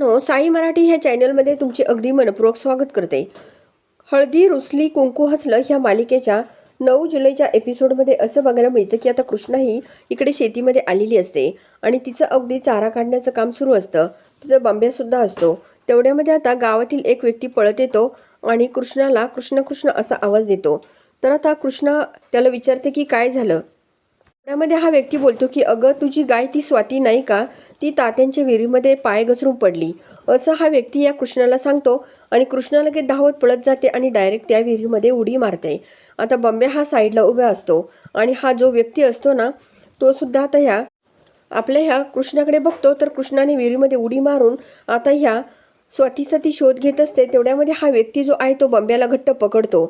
No Sai Marathi ह्या चॅनलमध्ये तुमचे अगदी मनपूर्वक स्वागत करते. हळदी रुसली कुंकू हसलं ह्या मालिकेच्या नऊ जुलैच्या एपिसोडमध्ये असं बघायला मिळतं की आता कृष्णा ही इकडे शेतीमध्ये आलेली असते आणि तिचं अगदी चारा काढण्याचं काम सुरू असतं. तिथं बांब्यासुद्धा असतो. तेवढ्यामध्ये आता गावातील एक व्यक्ती पळत येतो आणि कृष्णाला कृष्ण कृष्ण असा आवाज देतो. तर आता कृष्णा त्याला विचारते की काय झालं? त्यामध्ये हा व्यक्ती बोलतो की अगं तुझी गाय ती स्वाती नाही का? ती तात्यांच्या विहिरीमध्ये पाय घसरून पडली. असं हा व्यक्ती या कृष्णाला सांगतो आणि कृष्णा लगेच धावत पळत जाते आणि डायरेक्ट त्या विहिरीमध्ये उडी मारते. आता बंबे हा साईडला उभा असतो आणि हा जो व्यक्ती असतो ना तो सुद्धा आता ह्या आपल्या ह्या कृष्णाकडे बघतो तर कृष्णाने विहिरीमध्ये उडी मारून आता ह्या स्वातीचा ती शोध घेत असते. तेवढ्यामध्ये हा व्यक्ती जो आहे तो बंब्याला घट्ट पकडतो.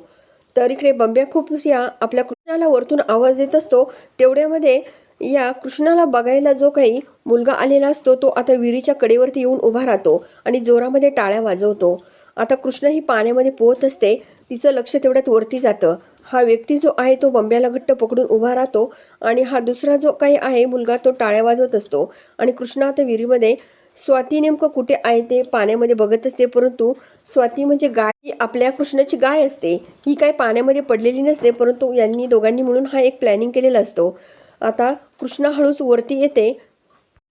तर इकडे बंब्या खूप या आपल्या कृष्णाला वरतून आवाज देत असतो. तेवढ्यामध्ये या कृष्णाला बघायला जो काही मुलगा आलेला असतो तो आता विहिरीच्या कडेवरती येऊन उभा राहतो आणि जोरामध्ये टाळ्या वाजवतो. आता कृष्ण ही पाण्यामध्ये पोहत असते तिचं लक्ष तेवढ्यात वरती जातं. हा व्यक्ती जो आहे तो बंब्याला घट्ट पकडून उभा राहतो आणि हा दुसरा जो काही आहे मुलगा तो टाळ्या वाजवत असतो. आणि कृष्ण आता विहिरीमध्ये स्वाती नेमकं कुठे आहे ते पाण्यामध्ये बघत असते परंतु स्वाती म्हणजे गाय ही आपल्या कृष्णाची गाय असते. ही काय पाण्यामध्ये पडलेली नसते परंतु यांनी दोघांनी मिळून हा एक प्लॅनिंग केलेला असतो. आता कृष्णा हळूच वरती येते.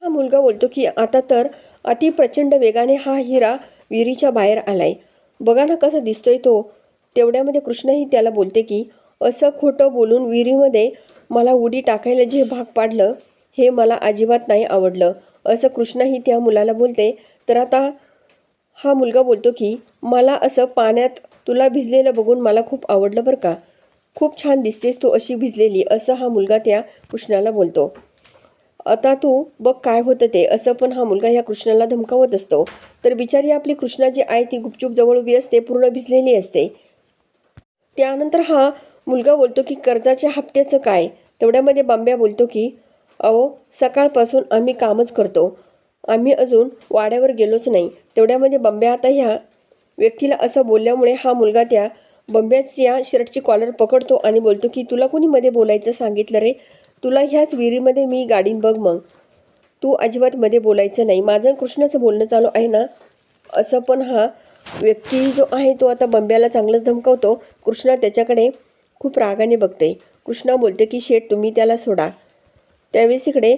हा मुलगा बोलतो की आता तर अति प्रचंड वेगाने हा हिरा विहिरीच्या बाहेर आलाय. बघा ना कसा दिसतोय तो. तेवढ्यामध्ये कृष्णही त्याला बोलते की असं खोटं बोलून विहिरीमध्ये मला उडी टाकायला जे भाग पाडलं हे मला अजिबात नाही आवडलं. असं कृष्णही त्या मुलाला बोलते. तर आता हा मुलगा बोलतो की मला असं पाण्यात तुला भिजलेलं बघून मला खूप आवडलं बरं का. खूप छान दिसतेस तू अशी भिजलेली असं हा मुलगा त्या कृष्णाला बोलतो. आता तू बघ काय होतं ते असं पण हा मुलगा ह्या कृष्णाला धमकावत असतो. तर बिचारी आपली कृष्णा जी आहे ती गुपचूप जवळ उभी असते पूर्ण भिजलेली असते. त्यानंतर हा मुलगा बोलतो की कर्जाच्या हप्त्याचं काय? तेवढ्यामध्ये बांब्या बोलतो की अहो सकाळपासून आम्ही कामच करतो. आम्ही अजून वाड्यावर गेलोच नाही. तेवढ्यामध्ये बंब्या आता ह्या व्यक्तीला असं बोलल्यामुळे हा मुलगा त्या बंब्याच्या शर्टची कॉलर पकडतो आणि बोलतो की तुला कोणी मध्ये बोलायचं सांगितलं रे? तुला ह्याच विहिरीमध्ये मी गाडीन बघ मग. तू अजिबात मध्ये बोलायचं नाही. माझं कृष्णाचं बोलणं चालू आहे ना असं पण हा व्यक्ती जो आहे तो आता बंब्याला चांगलंच धमकावतो. कृष्णा त्याच्याकडे खूप रागाने बघते. कृष्णा बोलते की शेठ तुम्ही त्याला सोडा. त्यावेळेस इकडे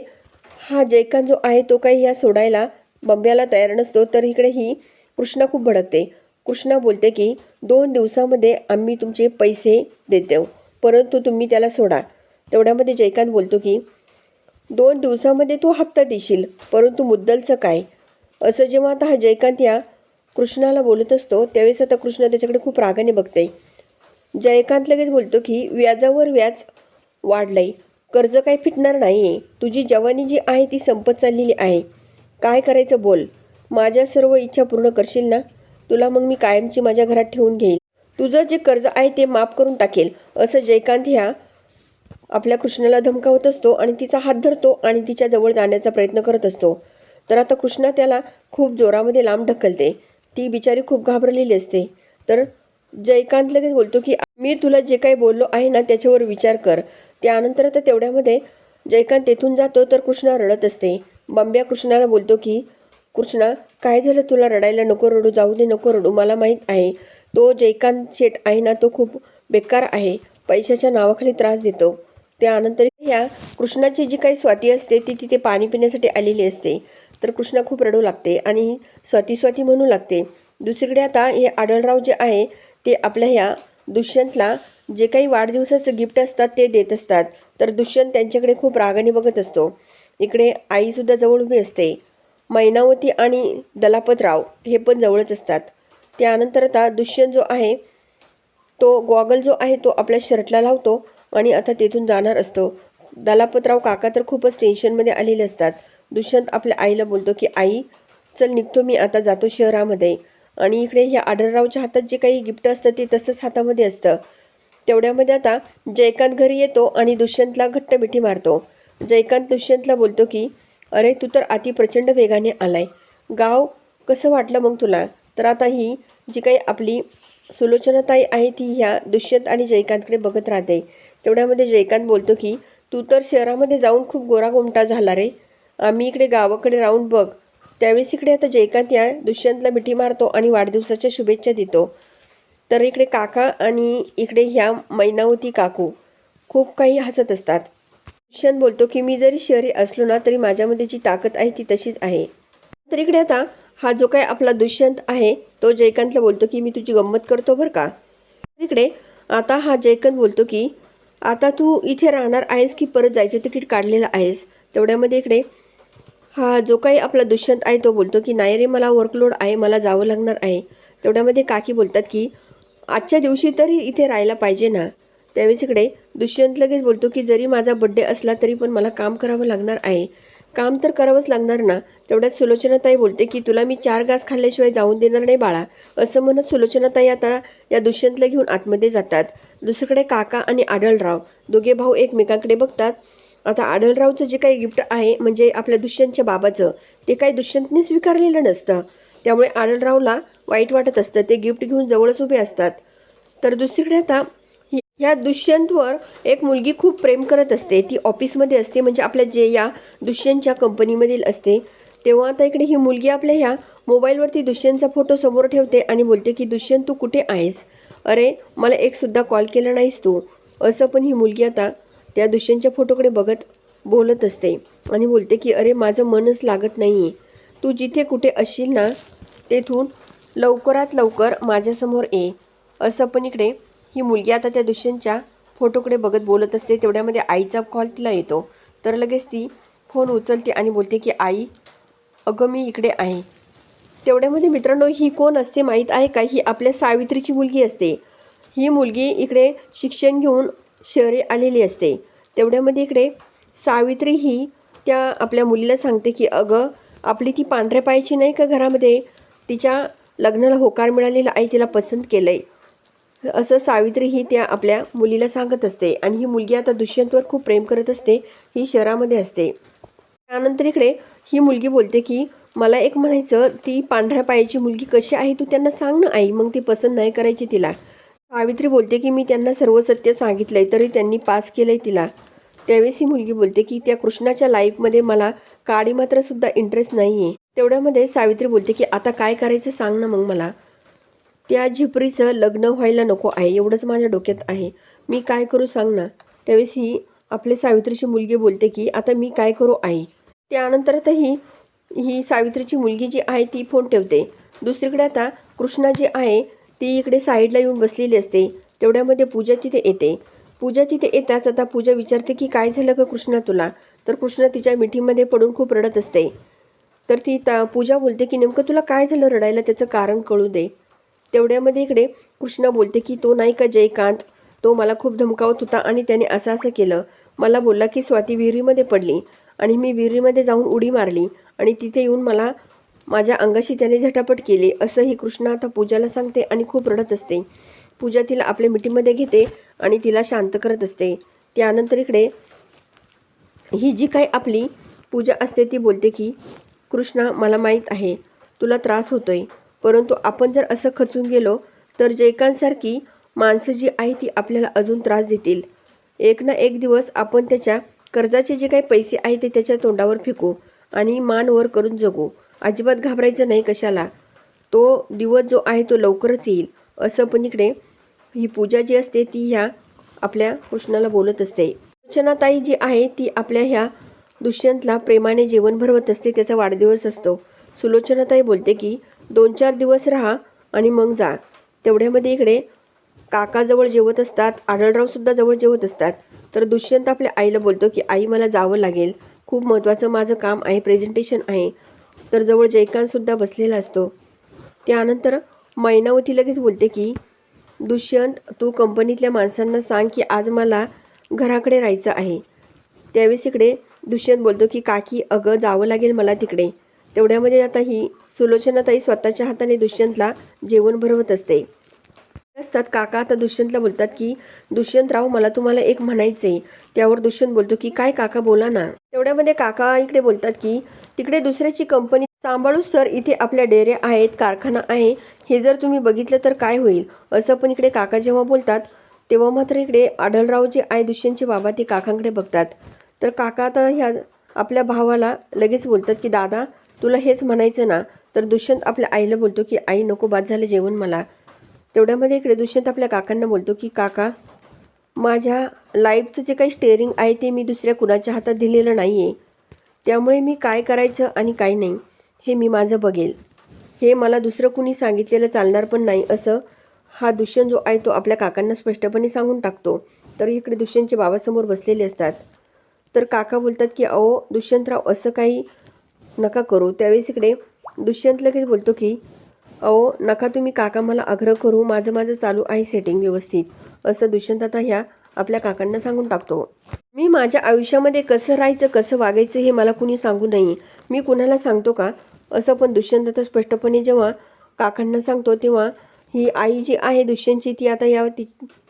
हा जयकांत जो आहे तो काही ह्या सोडायला बंब्याला तयार नसतो तर इकडे ही कृष्णा खूप भडकते. कृष्णा बोलते की दोन दिवसामध्ये आम्ही तुमचे पैसे देतो. परंतु तुम्ही त्याला सोडा. तेवढ्यामध्ये जयकांत बोलतो की दोन दिवसामध्ये तू हप्ता देशील परंतु मुद्दलचं काय? असं जेव्हा आता हा जयकांत या कृष्णाला बोलत असतो त्यावेळेस आता कृष्ण त्याच्याकडे खूप रागाने बघते जयकांत लगेच बोलतो की व्याजावर व्याज वाढलंय. कर्ज काही फिटणार नाही आहे तुझी जवानी जी आहे ती संपत चाललेली आहे. काय करायचं बोल? माझ्या सर्व इच्छा पूर्ण करशील ना? तुला मग मी कायमची माझ्या घरात ठेवून घेईल तुझं जे कर्ज आहे ते माफ करून टाकेल. असं जयकांत ह्या आपल्या कृष्णाला धमकावत असतो आणि तिचा हात धरतो आणि तिच्या जवळ जाण्याचा प्रयत्न करत असतो. तर आता कृष्णा त्याला खूप जोरामध्ये लांब ढकलते. ती बिचारी खूप घाबरलेली असते. तर जयकांत लगेच बोलतो की मी तुला जे काही बोललो आहे ना त्याच्यावर विचार कर. त्यानंतर आता तेवढ्यामध्ये जयकांत तेथून जातो तर कृष्णा रडत असते. बंब्या कृष्णाला बोलतो की कृष्णा काय झालं तुला रडायला? नको रडू जाऊ दे नको रडू. मला माहीत आहे तो जयकांत शेठ आहे ना तो खूप बेकार आहे. पैशाच्या नावाखाली त्रास देतो. त्यानंतर ह्या कृष्णाची जी काही स्वाती असते ती तिथे पाणी पिण्यासाठी आलेली असते. तर कृष्णा खूप रडू लागते आणि स्वाती स्वाती म्हणू लागते दुसरीकडे आता हे आढळराव जे आहे ते आपल्या ह्या दुष्यंतला जे काही वाढदिवसाचं गिफ्ट असतात ते देत असतात. तर दुष्यंत त्यांच्याकडे खूप रागाने बघत असतो. इकडे आईसुद्धा जवळ उभी असते. मैनावती आणि दलापतराव हे पण जवळच असतात. त्यानंतर आता दुष्यंत जो आहे तो गॉगल जो आहे तो आपल्या शर्टला लावतो आणि आता तेथून जाणार असतो. दलापतराव काका तर खूपच टेन्शनमध्ये आलेले असतात. दुष्यंत आपल्या आईला बोलतो की आई चल निघतो मी आता जातो शहरामध्ये. आणि इकडे ह्या आढळरावच्या हातात जे काही गिफ्ट असतं ते तसंच हातामध्ये असतं. तेवढ्यामध्ये आता जयकांत घरी येतो आणि दुष्यंतला घट्ट मिठी मारतो. जयकांत दुष्यंतला बोलतो की अरे तू तर अति प्रचंड वेगाने आलाय. गाव कसं वाटलं मग तुला? तर आता ही जी काही आपली सुलोचनाताई आहे ती ह्या दुष्यंत आणि जयकांतकडे बघत राहते. तेवढ्यामध्ये जयकांत बोलतो की तू तर शहरामध्ये जाऊन खूप गोरागोमटा झाला रे. आम्ही इकडे गावाकडे राहून बघ. त्यावेळेस इकडे आता जयकांत या दुष्यंतला मिठी मारतो आणि वाढदिवसाच्या शुभेच्छा देतो. तर इकडे काका आणि इकडे ह्या मैनावती काकू खूप काही हसत असतात. दुष्यंत बोलतो की मी जरी शहरी असलो ना तरी माझ्यामध्ये जी ताकद आहे ती तशीच आहे. तर इकडे आता हा जो काय आपला दुष्यंत आहे तो जयकांतला बोलतो की मी तुझी गंमत करतो बरं का? इकडे आता हा जयकांत बोलतो की आता तू इथे राहणार आहेस की परत जायचं तिकीट काढलेलं आहेस? तेवढ्यामध्ये इकडे हा जो काही आपला दुष्यंत आहे तो बोलतो की नाही रे मला वर्कलोड आहे मला जावं लागणार आहे. तेवढ्यामध्ये काकी बोलतात की आजच्या दिवशी तरी इथे राहायला पाहिजे ना? त्यावेळेस इकडे दुष्यंत लगेच बोलतो की जरी माझा बड्डे असला तरी पण मला काम करावं लागणार आहे. काम तर करावंच लागणार ना? तेवढ्यात सुलोचनाताई बोलते की तुला मी चार घास खाल्ल्याशिवाय जाऊन देणार नाही बाळा. असं म्हणत सुलोचनाताई आता या दुष्यंतला घेऊन आतमध्ये जातात. दुसरीकडे काका आणि आढळराव. दोघे भाऊ एकमेकांकडे बघतात. आता आढळरावचं जे काही गिफ्ट आहे म्हणजे आपल्या दुष्यंतच्या बाबाचं ते काही दुष्यंतने स्वीकारलेलं नसतं. त्यामुळे आढळरावला वाईट वाटत असतं. ते गिफ्ट घेऊन जवळच उभे असतात. तर दुसरीकडे आता ह्या दुष्यंतवर एक मुलगी खूप प्रेम करत असते. ती ऑफिसमध्ये असते म्हणजे आपल्या जे या दुष्यंतच्या कंपनीमधील असते तेव्हा आता इकडे ही मुलगी आपल्या ह्या मोबाईलवरती दुष्यंतचा फोटो समोर ठेवते आणि बोलते की दुष्यंत तू कुठे आहेस? अरे मला एकसुद्धा कॉल केला नाहीस तू. असं पण ही मुलगी आता त्या दुष्यंतच्या फोटोकडे बघत बोलत असते आणि बोलते की अरे माझं मनच लागत नाही तू जिथे कुठे असशील ना तेथून लवकरात लवकर माझ्यासमोर ये. असं पण इकडे ही मुलगी आता त्या दुष्यंतच्या फोटोकडे बघत बोलत असते. तेवढ्यामध्ये आईचा कॉल तिला येतो. तर लगेच ती फोन उचलते आणि बोलते की आई अगं मी इकडे आहे. तेवढ्यामध्ये मित्रांनो ही कोण असते माहीत आहे का? ही आपल्या सावित्रीची मुलगी असते. ही मुलगी इकडे शिक्षण घेऊन शहरी आलेली असते. तेवढ्यामध्ये इकडे सावित्री ही त्या आपल्या मुलीला सांगते की अगं आपली ती पांढऱ्या पायाची नाही का घरामध्ये? तिच्या लग्नाला होकार मिळालेला आई तिला पसंत केलं आहे असं सावित्री ही त्या आपल्या मुलीला सांगत असते आणि ही मुलगी आता दुष्यंतवर खूप प्रेम करत असते ही शहरामध्ये असते. त्यानंतर इकडे ही मुलगी बोलते की मला एक म्हणायचं ती पांढऱ्या पायाची मुलगी कशी आहे तू त्यांना सांग ना आई मग ती पसंत नाही करायची तिला. सावित्री बोलते की मी त्यांना सर्व सत्य सांगितलंय तरी त्यांनी पास केलंय तिला. त्यावेळेस ही मुलगी बोलते की त्या कृष्णाच्या लाईफमध्ये मला काडी मात्र सुद्धा इंटरेस्ट नाही आहे तेवढ्यामध्ये सावित्री बोलते की आता काय करायचं सांग ना मग मला. त्या झिपरीचं लग्न व्हायला नको आहे एवढंच माझ्या डोक्यात आहे. मी काय करू सांग ना त्यावेळेस ही आपले सावित्रीची मुलगी बोलते की आता मी काय करू आई? त्यानंतर आता ही ही सावित्रीची मुलगी जी आहे ती फोन ठेवते. दुसरीकडे आता कृष्णा जी आहे ती इकडे साईडला येऊन बसलेली असते. तेवढ्यामध्ये पूजा तिथे येते. पूजा तिथे येताच आता पूजा विचारते की काय झालं का कृष्णा तुला? तर कृष्णा तिच्या मिठीमध्ये पडून खूप रडत असते. तर ती ता पूजा बोलते की नेमकं तुला काय झालं रडायला? त्याचं कारण कळू दे. तेवढ्यामध्ये इकडे कृष्णा बोलते की तो नाही का जयकांत? तो मला खूप धमकावत होता आणि त्याने असं असं केलं. मला बोलला की स्वाती विहिरीमध्ये पडली आणि मी विहिरीमध्ये जाऊन उडी मारली आणि तिथे येऊन मला माझ्या अंगाशी त्याने झटापट केली. असंही कृष्णा आता पूजाला सांगते आणि खूप रडत असते. पूजा तिला आपल्या मिटीमध्ये घेते आणि तिला शांत करत असते. त्यानंतर इकडे ही जी काही आपली पूजा असते ती बोलते की कृष्णा मला माहीत आहे. तुला त्रास होतोय. परंतु आपण जर असं खचून गेलो तर जैकांसारखी माणसं जी आहे ती आपल्याला अजून त्रास देतील. एक ना एक दिवस आपण त्याच्या कर्जाचे जे काही पैसे आहे ते त्याच्या तोंडावर फेकू आणि मान वर करून जगू. अजिबात घाबरायचं नाही कशाला. तो दिवस जो आहे तो लवकरच येईल. असं पण इकडे ही पूजा जी असते ती ह्या आपल्या कृष्णाला बोलत असते. अर्चनाताई जी आहे ती आपल्या ह्या दुष्यंतला प्रेमाने जेवण भरवत असते त्याचा वाढदिवस असतो. सुलोचनाताई बोलते की दोन चार दिवस राहा आणि मग जा. तेवढ्यामध्ये इकडे काकाजवळ जेवत असतात आढळरावसुद्धा जवळ जेवत असतात. तर दुष्यंत आपल्या आईला बोलतो की आई मला जावं लागेल. खूप महत्त्वाचं माझं काम आहे प्रेझेंटेशन आहे. तर जवळ जयकांतसुद्धा बसलेला असतो. त्यानंतर मैनावती लगेच बोलते की दुष्यंत तू कंपनीतल्या माणसांना सांग की आज मला घराकडे राहायचं आहे. त्यावेळेस इकडे दुष्यंत बोलतो की काकी अगं जावं लागेल मला तिकडे. तेवढ्यामध्ये आता ही सुलोचनाताई स्वतःच्या हाताने दुष्यंतला जेवण भरवत असते. असतात काका आता दुष्यंतला बोलतात की दुष्यंतराव मला तुम्हाला एक म्हणायचं आहे त्यावर दुष्यंत बोलतो की काय काका बोला ना. तेवढ्यामध्ये काका इकडे बोलतात की तिकडे दुसऱ्याची कंपनी सांभाळूच तर इथे आपल्या डेऱ्या आहेत कारखाना आहे. हे जर तुम्ही बघितलं तर काय होईल? असं पण इकडे काका जेव्हा बोलतात तेव्हा मात्र इकडे आढळराव जे आहे दुष्यंतचे बाबा ते काकांकडे बघतात. तर काका आता ह्या आपल्या भावाला लगेच बोलतात की दादा तुला हेच म्हणायचं ना तर दुष्यंत आपल्या आईला बोलतो की आई नको बाद झालं जेवण मला. तेवढ्यामध्ये इकडे दुष्यंत आपल्या काकांना बोलतो की काका माझ्या लाईफचं जे काही स्टेअरिंग आहे ते मी दुसऱ्या कुणाच्या हातात दिलेलं नाही आहे त्यामुळे मी काय करायचं आणि काय नाही हे मी माझं बघेल. हे मला दुसरं कुणी सांगितलेलं चालणार पण नाही असं हा दुष्यंत जो आहे तो आपल्या काकांना स्पष्टपणे सांगून टाकतो. तर इकडे दुष्यंतचे बाबासमोर बसलेले असतात. तर काका बोलतात की अहो दुष्यंतराव असं काही नका करू. त्यावेळेस इकडे दुष्यंत लगेच बोलतो की अहो नका तुम्ही काका मला आग्रह करू. माझं माझं चालू आहे सेटिंग व्यवस्थित. असं दुष्यंत आता ह्या आपल्या काकांना सांगून टाकतो. मी माझ्या आयुष्यामध्ये कसं राहायचं कसं वागायचं हे मला कुणी सांगू नये. मी कुणाला सांगतो का? असं पण दुष्यंत आता स्पष्टपणे जेव्हा काकांना सांगतो तेव्हा ही आई जी आहे दुष्यंतची ती आता या ति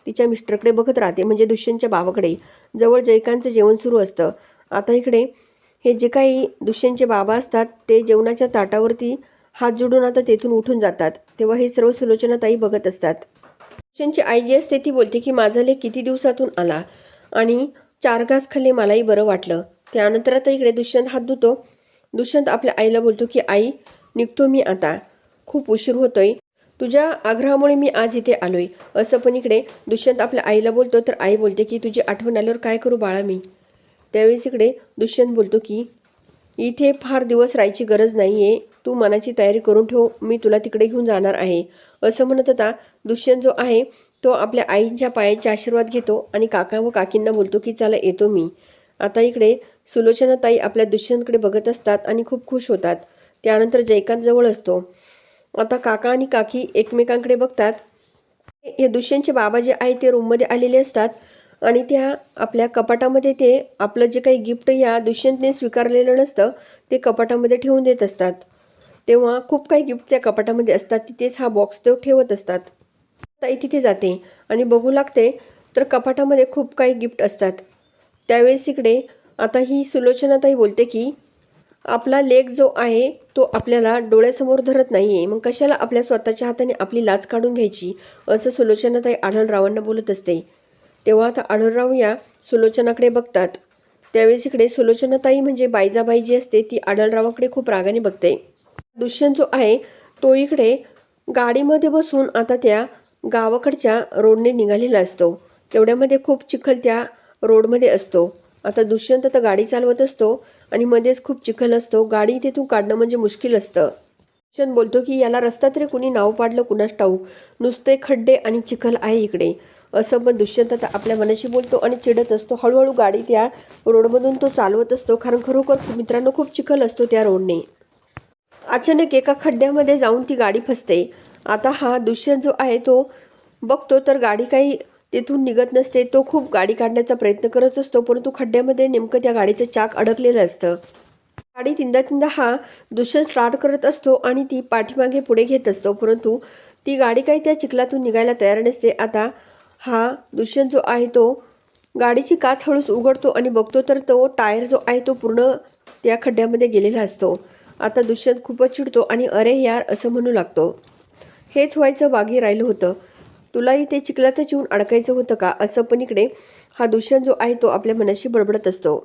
तिच्या मिस्टरकडे बघत राहते म्हणजे दुष्यंतच्या बाबाकडे जवळ जयकांचं जेवण सुरू असतं. आता इकडे हे जे काही दुष्यंतचे बाबा असतात ते जेवणाच्या ताटावरती हात जोडून आता तेथून उठून जातात. तेव्हा हे सर्व सुलोचनाताई बघत असतात. दुष्यंतची आई जी असते ती बोलते की माझा लेख किती दिवसातून आला आणि चार घास खाल्ले मलाही बरं वाटलं. त्यानंतर आता इकडे दुष्यंत हात धुतो. दुष्यंत आपल्या आईला बोलतो की आई निघतो मी आता. खूप उशीर होतोय. तुझ्या आग्रहामुळे मी आज इथे आलोय. असं पण इकडे दुष्यंत आपल्या आईला बोलतो. तर आई बोलते की तुझी आठवण आल्यावर काय करू बाळा मी? त्यावेळेस इकडे दुष्यंत बोलतो की इथे फार दिवस राहायची गरज नाही आहे तू मनाची तयारी करून ठेव. मी तुला तिकडे घेऊन जाणार आहे. असं म्हणत होता दुष्यंत जो आहे तो आपल्या आईंच्या पायाचे आशीर्वाद घेतो आणि काका व काकींना बोलतो की चला येतो मी. आता इकडे सुलोचनाताई आपल्या दुष्यंतकडे बघत असतात आणि खूप खुश होतात. त्यानंतर जयकांत जवळ असतो. आता काका आणि काकी एकमेकांकडे बघतात. हे दुष्यंतचे बाबा जे आहे ते रूममध्ये आलेले असतात. आणि त्या आपल्या कपाटामध्ये ते आपलं जे काही गिफ्ट या दुष्यंतने स्वीकारलेलं नसतं ते कपाटामध्ये ठेवून देत असतात. तेव्हा खूप काही गिफ्ट त्या कपाटामध्ये असतात तिथेच हा बॉक्स तो ठेवत असतात. ताई तिथे जाते आणि बघू लागते तर कपाटामध्ये खूप काही गिफ्ट असतात. त्यावेळेस इकडे आता ही सुलोचनाताई बोलते की आपला लेख जो आहे तो आपल्याला डोळ्यासमोर धरत नाही आहे मग कशाला आपल्या स्वतःच्या हाताने आपली लाच काढून घ्यायची? असं सुलोचनाताई आढळरावांना बोलत असते. तेव्हा आता आढळराव या सुलोचनाकडे बघतात. त्यावेळेस इकडे सुलोचनाताई म्हणजे बायजाबाई जी असते ती आढळरावाकडे खूप रागाने बघते. दुष्यंत जो आहे तो इकडे गाडीमध्ये बसून आता त्या गावाकडच्या रोडने निघालेला असतो. तेवढ्यामध्ये खूप चिखल त्या रोडमध्ये असतो. आता दुष्यंत तर गाडी चालवत असतो आणि मध्येच खूप चिखल असतो. गाडी तिथून काढणं म्हणजे मुश्किल असतं. दुष्यंत बोलतो की याला रस्ता तरी कुणी नाव पाडलं कुणास ठाऊक? नुसते खड्डे आणि चिखल आहे इकडे. असं पण दुष्यंत आता आपल्या मनाशी बोलतो आणि चिडत असतो. हळूहळू गाडी त्या रोडमधून तो चालवत असतो. कारण खरोखर मित्रांनो खूप चिखल असतो त्या रोडने. अचानक एका खड्ड्यामध्ये जाऊन ती गाडी फसते. आता हा दुष्यंत जो आहे तो बघतो तर गाडी काही तिथून निघत नसते. तो खूप गाडी काढण्याचा प्रयत्न करत असतो. परंतु खड्ड्यामध्ये नेमकं त्या गाडीचं चाक अडकलेलं असतं. गाडी तिंदा तिंदा हा दुष्यंत स्टार्ट करत असतो आणि ती पाठीमागे पुढे घेत असतो. परंतु ती गाडी काही त्या चिखलातून निघायला तयार नसते. आता हा दुष्यंत जो आहे तो गाडीची काच हळूच उघडतो आणि बघतो तर तो टायर जो आहे तो पूर्ण त्या खड्ड्यामध्ये गेलेला असतो. आता दुष्यंत खूपच चिडतो आणि अरे यार असं म्हणू लागतो. हेच व्हायचं बागी राहिलं होतं. तुलाही ते चिखलातच येऊन अडकायचं होतं का? असं पण इकडे हा दुष्यंत जो आहे तो आपल्या मनाशी बडबडत असतो.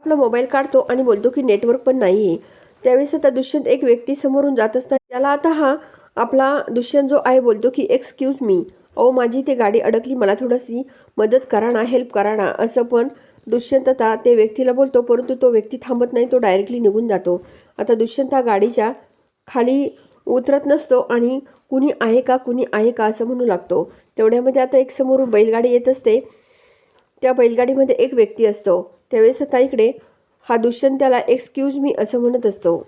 आपला मोबाईल काढतो आणि बोलतो की नेटवर्क पण नाही. आहे त्यावेळेस आता दुष्यंत एक व्यक्ती समोरून जात असता त्याला आता हा आपला दुष्यंत जो आहे बोलतो की एक्सक्यूज मी ओ माझी ते गाडी अडकली मला थोडीशी मदत करा ना हेल्प करा ना. असं पण दुष्यंत आता ते व्यक्तीला बोलतो परंतु तो व्यक्ती थांबत नाही तो डायरेक्टली निघून जातो. आता दुष्यंत हा गाडीच्या खाली उतरत नसतो आणि कुणी आहे का कुणी आहे का असं म्हणू लागतो. तेवढ्यामध्ये आता एक समोरून बैलगाडी येत असते. त्या बैलगाडीमध्ये एक व्यक्ती असतो. त्यावेळेस आता इकडे हा दुष्यंत त्याला एक्सक्यूज मी असं म्हणत असतो.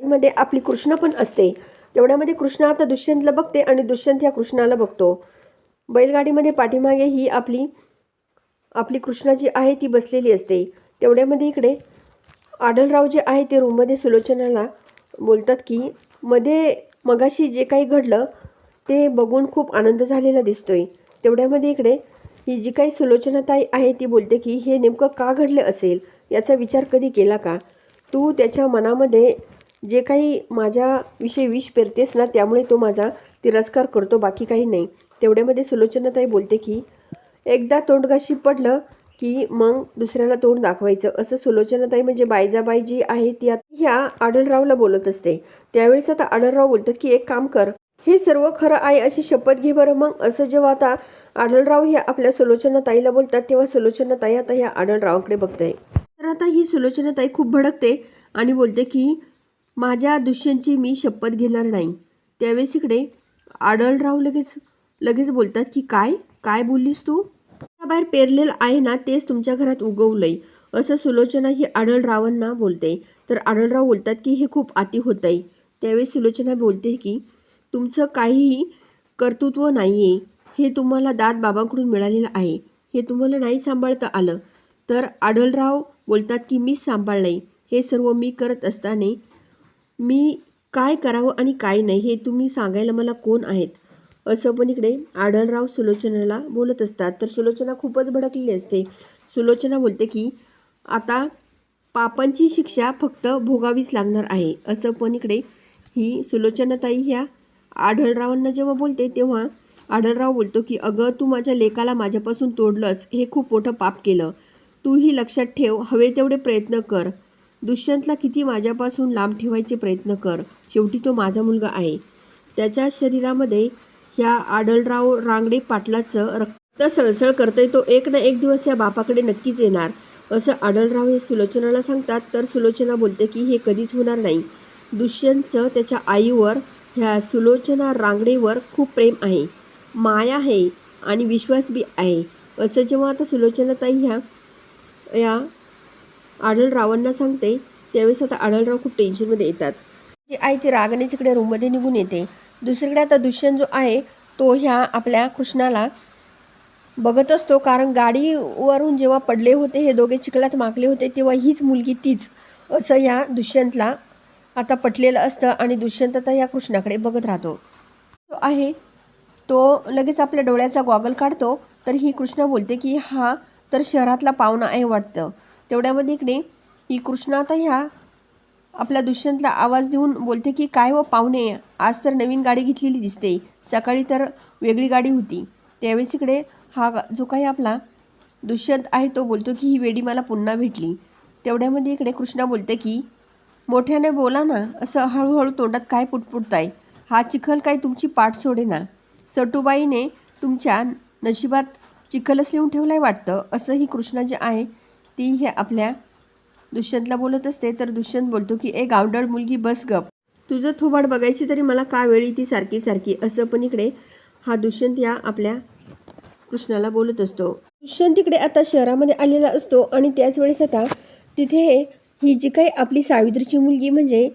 मध्ये आपली कृष्ण पण असते. तेवढ्यामध्ये कृष्ण आता दुष्यंतला बघते आणि दुष्यंत या कृष्णाला बघतो. बैलगाडीमध्ये पाठीमागे ही आपली आपली कृष्णा जी आहे ती बसलेली असते. तेवढ्यामध्ये इकडे आढळराव जे आहे ते रूममध्ये सुलोचनाला बोलतात की मध्ये मगाशी जे काही घडलं ते बघून खूप आनंद झालेला दिसतोय. तेवढ्यामध्ये इकडे ही जी काही सुलोचनाताई आहे ती बोलते की हे नेमकं का घडले असेल? याचा विचार कधी केला का? तू त्याच्या मनामध्ये जे काही माझ्याविषयी विष पेरतेस ना त्यामुळे तो माझा तिरस्कार करतो बाकी काही नाही. तेवढ्यामध्ये सुलोचनाताई बोलते की एकदा तोंडगाशी पडलं की मग दुसऱ्याला तोंड दाखवायचं. असं सुलोचनाताई म्हणजे बायजाबाई जी आहे ती आता ह्या आढळरावला बोलत असते. त्यावेळेस आता आढळराव बोलतात की एक काम कर हे सर्व खरं आहे अशी शपथ घे बरं. मग असं जेव्हा आता आढळराव ह्या आपल्या सुलोचनाताईला बोलतात तेव्हा सुलोचनाताई आता ह्या आढळरावाकडे बघते तर आता ही सुलोचनाताई खूप भडकते आणि बोलते की माझ्या दुष्यंची मी शपथ घेणार नाही. त्यावेळेस इकडे आढळराव लगेच लगेच बोलतात की काय? काय बोललीस तू? बाहेर पेरलेलं आहे ना तेच तुमच्या घरात उगवलंय. असं सुलोचना ही आढळरावांना बोलते. तर आढळराव बोलतात की हे खूप अति होत आहे त्यावेळेस सुलोचना बोलते की तुमचं काहीही कर्तृत्व नाही आहे हे तुम्हाला दाद बाबांकडून मिळालेलं आहे. हे तुम्हाला नाही सांभाळता आलं. तर आढळराव बोलतात की मीच सांभाळलं हे सर्व मी करत असताना मी काय करावं आणि काय नाही हे तुम्ही सांगायला मला कोण आहेत? असं पण इकडे आढळराव सुलोचनाला बोलत असतात. तर सुलोचना खूपच भडकलेली असते. सुलोचना बोलते की आता पापांची शिक्षा फक्त भोगावीच लागणार आहे. असं पण इकडे ही सुलोचनाताई ह्या आढळरावांना जेव्हा बोलते तेव्हा आढळराव बोलतो की अगं तू माझ्या लेकाला माझ्यापासून तोडलंस. हे खूप मोठं पाप केलं. तूही लक्षात ठेव. हवे तेवढे प्रयत्न कर. दुष्यंतला किती माझ्यापासून लांब ठेवायचे प्रयत्न कर. शेवटी तो माझा मुलगा आहे. त्याच्या शरीरामध्ये ह्या आढळराव रांगडे पाटलाचं रक्त सळसळ करतंय. तो एक ना एक दिवस या बापाकडे नक्कीच येणार. असं आढळराव हे सुलोचनाला सांगतात. तर सुलोचना बोलते की हे कधीच होणार नाही. दुष्यंतचं त्याच्या आईवर ह्या सुलोचना रांगडेवर खूप प्रेम आहे. माया आहे आणि विश्वास बी आहे. असं जेव्हा आता सुलोचनाताई ह्या या आढळरावांना सांगते त्यावेळेस आता आढळराव खूप टेन्शनमध्ये येतात. जे आहे ते रागाने तिकडे रूममध्ये निघून येते. दुसरीकडे आता दुष्यंत जो आहे तो ह्या आपल्या कृष्णाला बघत असतो. कारण गाडीवरून जेव्हा पडले होते हे दोघे चिखलात मागले होते तेव्हा हीच मुलगी तीच असं या दुष्यंतला आता पटलेलं असतं आणि दुष्यंत आता या कृष्णाकडे बघत राहतो. तो आहे तो लगेच आपल्या डोळ्याचा गॉगल काढतो. तर ही कृष्णा बोलते की हा तर शहरातला पाहुणा आहे वाटतं. तेवढ्यामध्ये इकडे ही कृष्णा आता ह्या आपल्या दुष्यंतला आवाज देऊन बोलते की काय व पाहुणे आज तर नवीन गाडी घेतलेली दिसते. सकाळी तर वेगळी गाडी होती. त्यावेळेस इकडे हा जो काही आपला दुष्यंत आहे तो बोलतो की ही वेडी मला पुन्हा भेटली. तेवढ्यामध्ये इकडे कृष्णा बोलते की मोठ्याने बोला ना असं हळूहळू तोंडात काय पुटपुटताय? हा चिखल काय तुमची पाठ सोडे ना सटूबाईने तुमच्या नशिबात चिखलच लिहून ठेवलाय वाटतं. असं ही कृष्णा जे आहे ती हे आपल्या दुष्यंतला बोलत असते तर दुष्यंत बोलतो की ए गावडळ मुलगी बस गप. तुझं थोबाड बघायची तरी मला का वेळी ती सारखी सारखी? असं पण इकडे हा दुष्यंत या आपल्या कृष्णाला बोलत असतो. दुष्यंत इकडे आता शहरामध्ये आलेला असतो आणि त्याच वेळेस आता तिथे ही जी काही आपली सावित्रीची मुलगी म्हणजे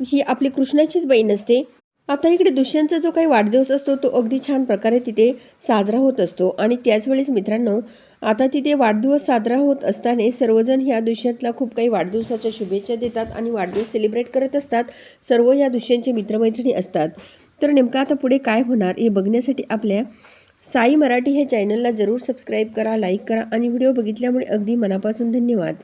ही आपली कृष्णाचीच बहीण असते. आता इकडे दुष्यंतचा जो काही वाढदिवस असतो तो अगदी छान प्रकारे तिथे साजरा होत असतो. आणि त्याच वेळेस मित्रांनो आता तिथे वाढदिवस साजरा होत असताना सर्वजण ह्या दुष्यंतला खूप काही वाढदिवसाच्या शुभेच्छा देतात आणि वाढदिवस सेलिब्रेट करत असतात. सर्व या दुष्यंतचे मित्रमैत्रिणी असतात. तर नेमकं आता पुढे काय होणार हे बघण्यासाठी आपल्या साई मराठी हे चॅनलला जरूर सबस्क्राईब करा लाईक करा आणि व्हिडिओ बघितल्यामुळे अगदी मनापासून धन्यवाद.